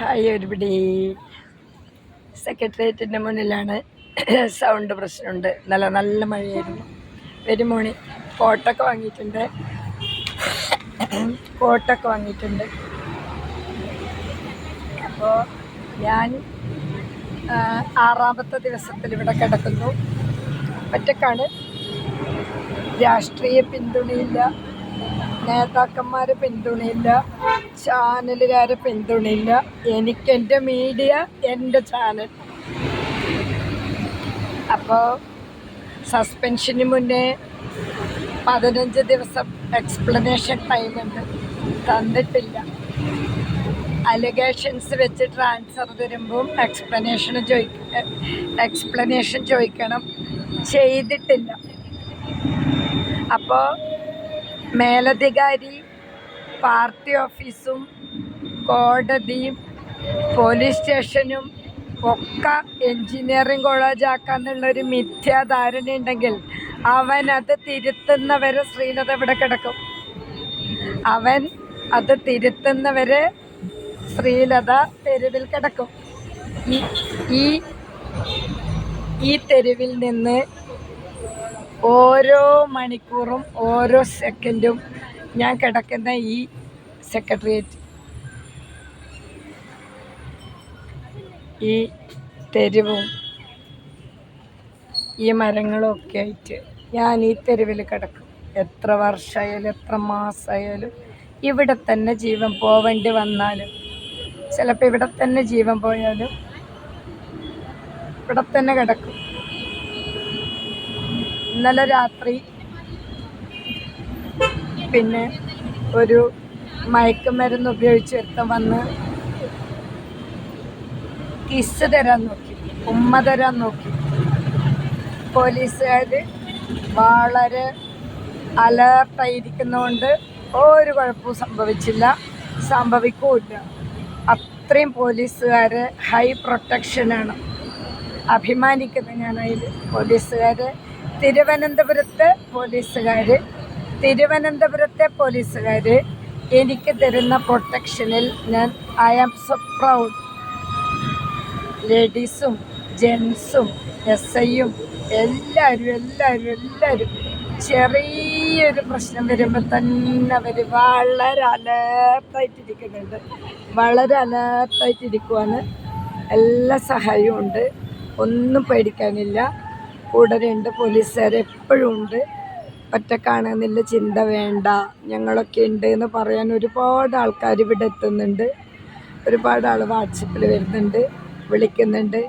Hi ഒരുപിടി സെക്രട്ടേറിയറ്റിന്റെ മുന്നിലാണ് sound പ്രശ്നമുണ്ട്. നല്ല നല്ല മഴയായിരുന്നു. വരുമോണി കോട്ടൊക്കെ വാങ്ങിയിട്ടുണ്ട്. കോട്ടൊക്കെ വാങ്ങിയിട്ടുണ്ട്. അപ്പോൾ ഞാൻ ആറാമത്തെ ദിവസത്തിൽ ഇവിടെ കിടക്കുന്നു. ഒറ്റക്കാണ്. രാഷ്ട്രീയ പിന്തുണയില്ല. നേതാക്കന്മാരെ പിന്തുണയില്ല. ചാനലുകാരെ പിന്തുണയില്ല. എനിക്ക് എന്റെ മീഡിയ എന്റെ ചാനൽ. അപ്പോൾ സസ്പെൻഷന് മുന്നേ പതിനഞ്ച് ദിവസം എക്സ്പ്ലനേഷൻ ടൈമുണ്ട്. തന്നിട്ടില്ല. അലിഗേഷൻസ് വെച്ച് ട്രാൻസ്ഫർ തരുമ്പോൾ എക്സ്പ്ലനേഷൻ ചോദിക്ക എക്സ്പ്ലനേഷൻ ചോദിക്കണം. ചെയ്തിട്ടില്ല. അപ്പോൾ മേലധികാരി പാർട്ടി ഓഫീസും കോടതിയും പോലീസ് സ്റ്റേഷനും ഒക്കെ എൻജിനീയറിംഗ് കോളേജ് ആക്കാന്നുള്ളൊരു മിഥ്യാധാരണ ഉണ്ടെങ്കിൽ അവൻ അത് തിരുത്തുന്നവരെ ശ്രീലത ഇവിടെ കിടക്കും. അവൻ അത് തിരുത്തുന്നവരെ ശ്രീലത തെരുവിൽ കിടക്കും. ഈ ഈ തെരുവിൽ നിന്ന് ഓരോ മണിക്കൂറും ഓരോ സെക്കൻഡും ഞാൻ കിടക്കുന്ന ഈ സെക്രട്ടേറിയറ്റ് ഈ തെരുവും ഈ മരങ്ങളും ഒക്കെ ആയിട്ട് ഞാൻ ഈ തെരുവിൽ കിടക്കും. എത്ര വർഷമായാലും എത്ര മാസമായാലും ഇവിടെ തന്നെ ജീവൻ പോവേണ്ടി വന്നാലും ചിലപ്പോൾ ഇവിടെ തന്നെ ജീവൻ പോയാലും ഇവിടെ തന്നെ കിടക്കും. ഇന്നലെ രാത്രി പിന്നെ ഒരു മയക്കുമരുന്ന് ഉപയോഗിച്ച് ഒരുത്തൻ വന്ന് കിസ് തരാൻ നോക്കി ഉമ്മ തരാൻ നോക്കി. പോലീസുകാർ വളരെ അലേർട്ടായിരിക്കുന്നതുകൊണ്ട് ഒരു കുഴപ്പവും സംഭവിച്ചില്ല. സംഭവിക്കൂല്ല. അത്രയും പോലീസുകാർ ഹൈ പ്രൊട്ടക്ഷനാണ് അഭിമാനിക്കുന്നത് ഞാൻ അതിൽ പോലീസുകാർ തിരുവനന്തപുരത്തെ പോലീസുകാർ തിരുവനന്തപുരത്തെ പോലീസുകാർ എനിക്ക് തരുന്ന പ്രൊട്ടക്ഷനിൽ ഞാൻ ഐ ആം സോ പ്രൗഡ്. ലേഡീസും ജെൻസും എസ് ഐയും എല്ലാവരും എല്ലാവരും എല്ലാവരും ചെറിയൊരു പ്രശ്നം വരുമ്പോൾ തന്നെ അവർ വളരെ അലേർട്ടായിട്ടിരിക്കുന്നുണ്ട്. വളരെ അലേർട്ടായിട്ടിരിക്കുവാണ്. എല്ലാ സഹായവും ഉണ്ട്. ഒന്നും പേടിക്കാനില്ല. കൂടരുണ്ട് പോലീസുകാർ എപ്പോഴും ഉണ്ട്. ഒറ്റക്കാണെന്നില്ല ചിന്ത വേണ്ട ഞങ്ങളൊക്കെ ഉണ്ട് എന്ന് പറയാൻ ഒരുപാട് ആൾക്കാർ ഇവിടെ എത്തുന്നുണ്ട്. ഒരുപാട് ആൾ വാട്സപ്പിൽ വരുന്നുണ്ട് വിളിക്കുന്നുണ്ട്.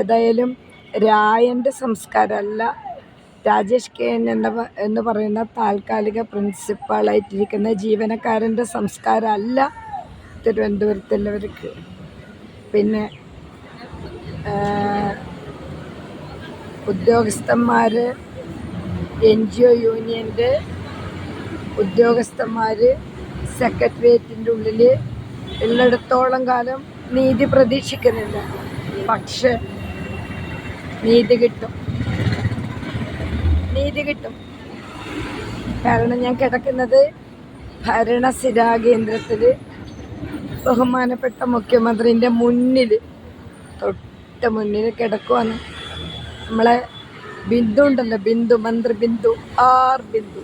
ഏതായാലും രായന്റെ സംസ്കാരമല്ല രാജേഷ് കെ എൻ എന്ന എന്ന് പറയുന്ന താൽക്കാലിക പ്രിൻസിപ്പാളായിട്ടിരിക്കുന്ന ജീവനക്കാരന്റെ സംസ്കാരമല്ല തിരുവനന്തപുരത്തുള്ളവർക്ക്. പിന്നെ ഉദ്യോഗസ്ഥന്മാർ എൻ ജി ഒ യൂണിയന്റെ ഉദ്യോഗസ്ഥന്മാർ സെക്രട്ടേറിയറ്റിന്റെ ഉള്ളിൽ ഉള്ളിടത്തോളം കാലം നീതി പ്രതീക്ഷിക്കുന്നില്ല. പക്ഷെ നീതി കിട്ടും. നീതി കിട്ടും. കാരണം ഞാൻ കിടക്കുന്നത് ഭരണസിരാ കേന്ദ്രത്തിൽ ബഹുമാനപ്പെട്ട മുഖ്യമന്ത്രിന്റെ മുന്നിൽ തൊട്ട് മുന്നിൽ കിടക്കുവാണ്. നമ്മളെ ബിന്ദു ഉണ്ടല്ലോ ബിന്ദു മന്ത്രി ബിന്ദു ആർ ബിന്ദു.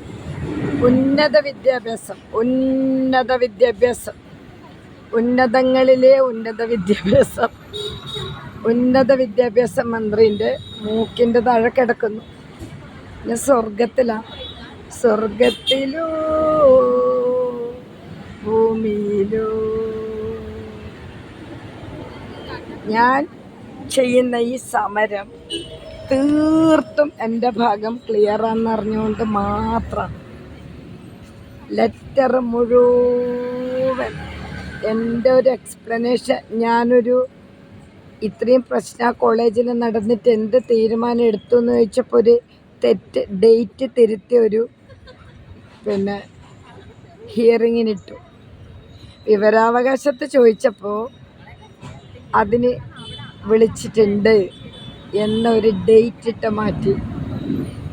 ഉന്നത വിദ്യാഭ്യാസം ഉന്നത വിദ്യാഭ്യാസം. ഉന്നതങ്ങളിലെ ഉന്നത വിദ്യാഭ്യാസം. ഉന്നത വിദ്യാഭ്യാസ മന്ത്രിന്റെ മൂക്കിന്റെ താഴെ കിടക്കുന്നു. പിന്നെ സ്വർഗത്തിലാണ് സ്വർഗത്തിലോ ഭൂമിയിലോ. ഞാൻ ചെയ്യുന്ന ഈ സമരം തീർത്തും എന്റെ ഭാഗം ക്ലിയർ ആണെന്നറിഞ്ഞുകൊണ്ട് മാത്രം ലെറ്റർ മുഴുവൻ എന്റെ ഒരു എക്സ്പ്ലനേഷൻ ഞാനൊരു ഇത്രയും പ്രശ്ന കോളേജിൽ നടന്നിട്ട് എന്ത് തീരുമാനം എടുത്തു എന്ന് ചോദിച്ചപ്പോൾ ഒരു തെറ്റ് ഡേറ്റ് തിരുത്തി ഒരു പിന്നെ ഹിയറിങ്ങിനിട്ടു വിവരാവകാശത്ത് ചോദിച്ചപ്പോൾ അതിന് വിളിച്ചിട്ടുണ്ട്. എന്നൊരു ഡേറ്റ് ഇട്ട മാറ്റി.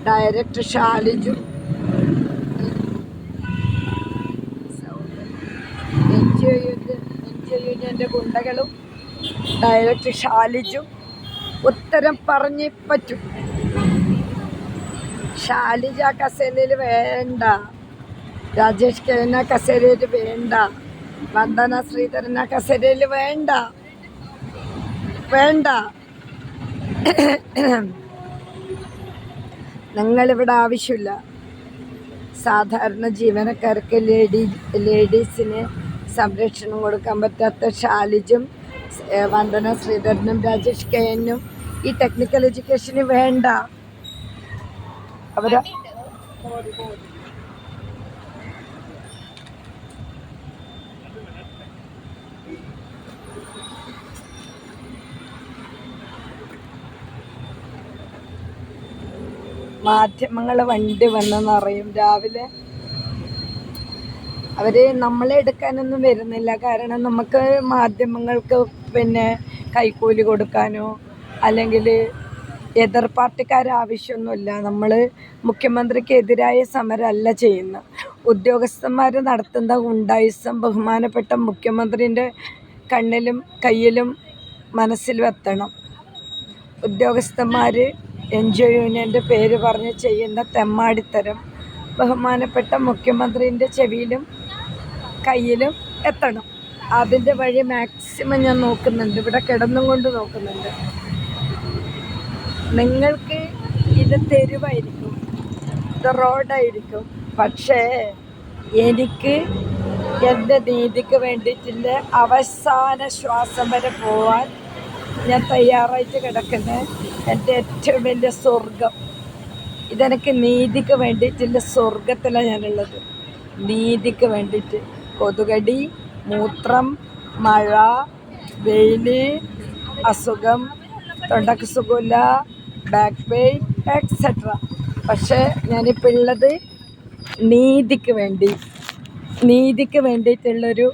ഡയറക്ടർ ഷാലിജു യൂണിയന്റെ ഗുണ്ടകളും. ഡയറക്ടർ ഷാലിജും ഉത്തരം പറഞ്ഞേ പറ്റും. ഷാലിജ കസേരയിൽ വേണ്ട. രാജേഷ് കേന കസേരയിൽ വേണ്ട. വന്ദന ശ്രീധരന കസേരയിൽ വേണ്ട. വേണ്ട. നിങ്ങളിവിടെ ആവശ്യമില്ല. സാധാരണ ജീവനക്കാർക്ക് ലേഡി ലേഡീസിന് സംരക്ഷണം കൊടുക്കാൻ പറ്റാത്ത ഷാലിജും വന്ദന ശ്രീധരനും രാജേഷ് കെയനും ഈ ടെക്നിക്കൽ എഡ്യൂക്കേഷന് വേണ്ട. അവർ മാധ്യമങ്ങൾ വണ്ടി വന്നെന്ന് അറിയും രാവിലെ അവർ നമ്മളെ എടുക്കാനൊന്നും വരുന്നില്ല. കാരണം നമുക്ക് മാധ്യമങ്ങൾക്ക് പിന്നെ കൈക്കൂലി കൊടുക്കാനോ അല്ലെങ്കിൽ എതിർ പാർട്ടിക്കാർ ആവശ്യമൊന്നുമില്ല. നമ്മൾ മുഖ്യമന്ത്രിക്ക് എതിരായ സമരമല്ല ചെയ്യുന്നത്. ഉദ്യോഗസ്ഥന്മാർ നടത്തുന്ന ഗുണ്ടായിസം ബഹുമാനപ്പെട്ട മുഖ്യമന്ത്രിന്റെ കണ്ണിലും കയ്യിലും മനസ്സിലും എത്തണം. ഉദ്യോഗസ്ഥന്മാർ എൻ ജി ഒ യൂണിയന്റെ പേര് പറഞ്ഞ് ചെയ്യുന്ന തെമ്മാടിത്തരം ബഹുമാനപ്പെട്ട മുഖ്യമന്ത്രിന്റെ ചെവിയിലും കയ്യിലും എത്തണം. അതിന്റെ വഴി മാക്സിമം ഞാൻ നോക്കുന്നുണ്ട്. ഇവിടെ കിടന്നും കൊണ്ട് നോക്കുന്നുണ്ട്. നിങ്ങൾക്ക് ഇത് തെരുവായിരിക്കും. ഇത് റോഡായിരിക്കും. പക്ഷേ എനിക്ക് എന്റെ നീതിക്ക് വേണ്ടിയിട്ടുള്ള അവസാന ശ്വാസം വരെ പോവാൻ ഞാൻ തയ്യാറായിട്ട് കിടക്കുന്ന എന്റെ ഏറ്റവും വലിയ സ്വർഗം ഇതെനിക്ക് നീതിക്ക് വേണ്ടിയിട്ടുള്ള സ്വർഗത്തിലാണ് ഞാനുള്ളത്. നീതിക്ക് വേണ്ടിയിട്ട്. കൊതുകടി മൂത്രം മഴ വെയിൽ അസുഖം തൊണ്ടക്ക് സുഖമില്ല ബാക്ക് പെയിൻ എക്സെട്ര പക്ഷേ ഞാനിപ്പോൾ ഉള്ളത് നീതിക്ക് വേണ്ടി. നീതിക്ക് വേണ്ടിയിട്ടുള്ളൊരു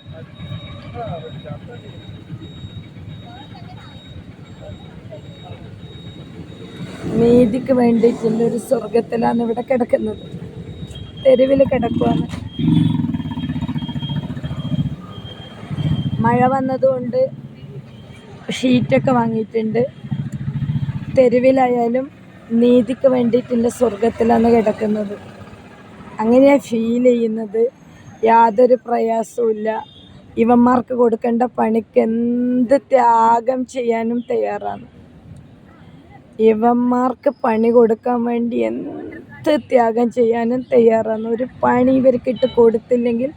നീതിക്ക് വേണ്ടിയിട്ടുള്ളൊരു സ്വർഗത്തിലാണ് ഇവിടെ കിടക്കുന്നത്. തെരുവിൽ കിടക്കുവാണ്. മഴ വന്നതുകൊണ്ട് ഷീറ്റൊക്കെ വാങ്ങിയിട്ടുണ്ട്. തെരുവിലായാലും നീതിക്ക് വേണ്ടിയിട്ടുള്ള സ്വർഗത്തിലാണ് കിടക്കുന്നത്. അങ്ങനെയാണ് ഫീൽ ചെയ്യുന്നത്. യാതൊരു പ്രയാസവുമില്ല ഇവന്മാർക്ക് കൊടുക്കേണ്ട പണിക്ക് എന്ത് ത്യാഗം ചെയ്യാനും തയ്യാറാണ്. ഇവന്മാർക്ക് പണി കൊടുക്കാൻ വേണ്ടി എന്ത് ത്യാഗം ചെയ്യാനും തയ്യാറാണ്. ഒരു പണി ഇവർക്കിട്ട് കൊടുത്തില്ലെങ്കിൽ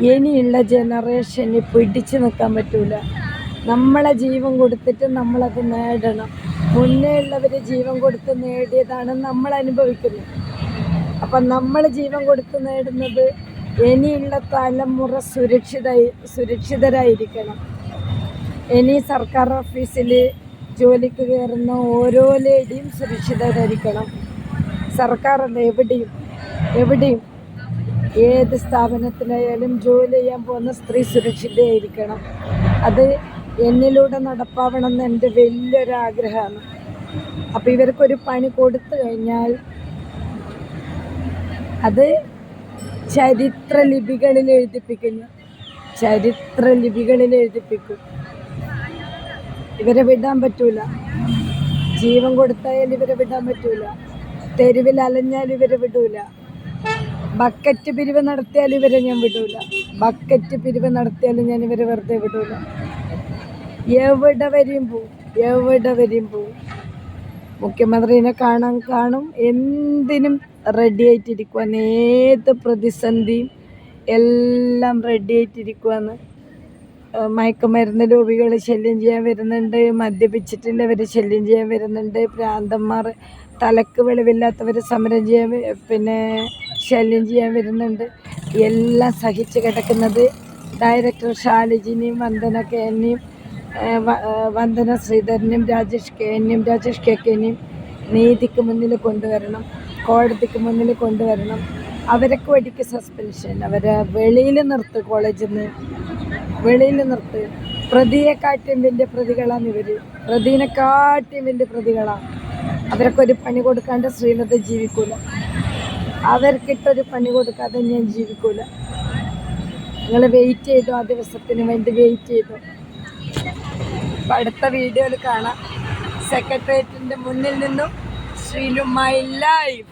ഇനിയുള്ള ജനറേഷന് പിടിച്ചു നിൽക്കാൻ പറ്റൂല. നമ്മളെ ജീവൻ കൊടുത്തിട്ട് നമ്മളത് നേടണം. മുന്നേ ഉള്ളവർ ജീവൻ കൊടുത്ത് നേടിയതാണ് നമ്മൾ അനുഭവിക്കുന്നത്. അപ്പം നമ്മൾ ജീവൻ കൊടുത്ത് നേടുന്നത് ഇനിയുള്ള തലമുറ സുരക്ഷിത സുരക്ഷിതരായിരിക്കണം. ഇനി സർക്കാർ ഓഫീസിൽ ജോലിക്ക് കയറുന്ന ഓരോ ലേഡിയും സുരക്ഷിതരായിരിക്കണം. സർക്കാരല്ല? എവിടെയും എവിടെയും ഏത് സ്ഥാപനത്തിലായാലും ജോലി ചെയ്യാൻ പോകുന്ന സ്ത്രീ സുരക്ഷിതയായിരിക്കണം അത് എന്നിലൂടെ നടപ്പാവണം എന്ന് എന്റെ വലിയൊരാഗ്രഹമാണ്. അപ്പോൾ ഇവർക്കൊരു പണി കൊടുത്തു കഴിഞ്ഞാൽ അത് ചരിത്ര ലിപികളിൽ എഴുതിപ്പിക്കുന്നു. ചരിത്ര ലിപികളിൽ എഴുതിപ്പിക്കും. ഇവരെ വിടാൻ പറ്റൂല. ജീവൻ കൊടുത്തായാലും ഇവരെ വിടാൻ പറ്റൂല. തെരുവിൽ അലഞ്ഞാൽ ഇവരെ വിടൂല. ബക്കറ്റ് പിരിവ് നടത്തിയാൽ ഇവരെ ഞാൻ വിടൂല. ബക്കറ്റ് പിരിവ് നടത്തിയാലും ഞാൻ ഇവരെ വെറുതെ വിടൂല. എവിടെ വരെയും പോവും. എവിടെ വരെയും പോവും. മുഖ്യമന്ത്രിനെ കാണാൻ കാണും. എന്തിനും റെഡി ആയിട്ടിരിക്കുവാന്ന് ഏത് പ്രതിസന്ധിയും എല്ലാം റെഡി ആയിട്ടിരിക്കുവാന്ന് മയക്കുമരുന്ന് രോഗികൾ ശല്യം ചെയ്യാൻ വരുന്നുണ്ട് മദ്യപിച്ചിട്ടുള്ളവർ ശല്യം ചെയ്യാൻ വരുന്നുണ്ട് പ്രാന്തന്മാർ തലക്ക് വെളിവില്ലാത്തവർ സമരം ചെയ്യാൻ പിന്നെ ശല്യം ചെയ്യാൻ വരുന്നുണ്ട്. എല്ലാം സഹിച്ച് കിടക്കുന്നത് ഡയറക്ടർ ഷാലിജിനെയും വന്ദന കെ എന്നെയും വന്ദന ശ്രീധരനെയും രാജേഷ് കെന്നെയും രാജേഷ് കെ കെനെയും നീതിക്ക് മുന്നിൽ കൊണ്ടുവരണം കോടതിക്ക് മുന്നിൽ കൊണ്ടുവരണം. അവരൊക്കെ വഴിക്ക് സസ്പെൻഷൻ അവരെ വെളിയിൽ നിർത്തും കോളേജിൽ നിന്ന് വെളിയിൽ നിർത്ത്. പ്രതിയെക്കാട്ടിയും വലിയ പ്രതികളാണ് ഇവർ പ്രതിനെക്കാട്ടും വലിയ പ്രതികളാണ്. അവരൊക്കെ ഒരു പണി കൊടുക്കാണ്ട് ശ്രീലത ജീവിക്കൂല. അവർക്കിട്ടൊരു പണി കൊടുക്കാതെ ഞാൻ ജീവിക്കൂല. നിങ്ങൾ വെയിറ്റ് ചെയ്തു ആ ദിവസത്തിന് വേണ്ടി വെയിറ്റ് ചെയ്തു? അപ്പം അടുത്ത വീഡിയോയിൽ കാണാം. സെക്രട്ടേറിയറ്റിന്റെ മുന്നിൽ നിന്നും ശ്രീലുമായി ലൈവ്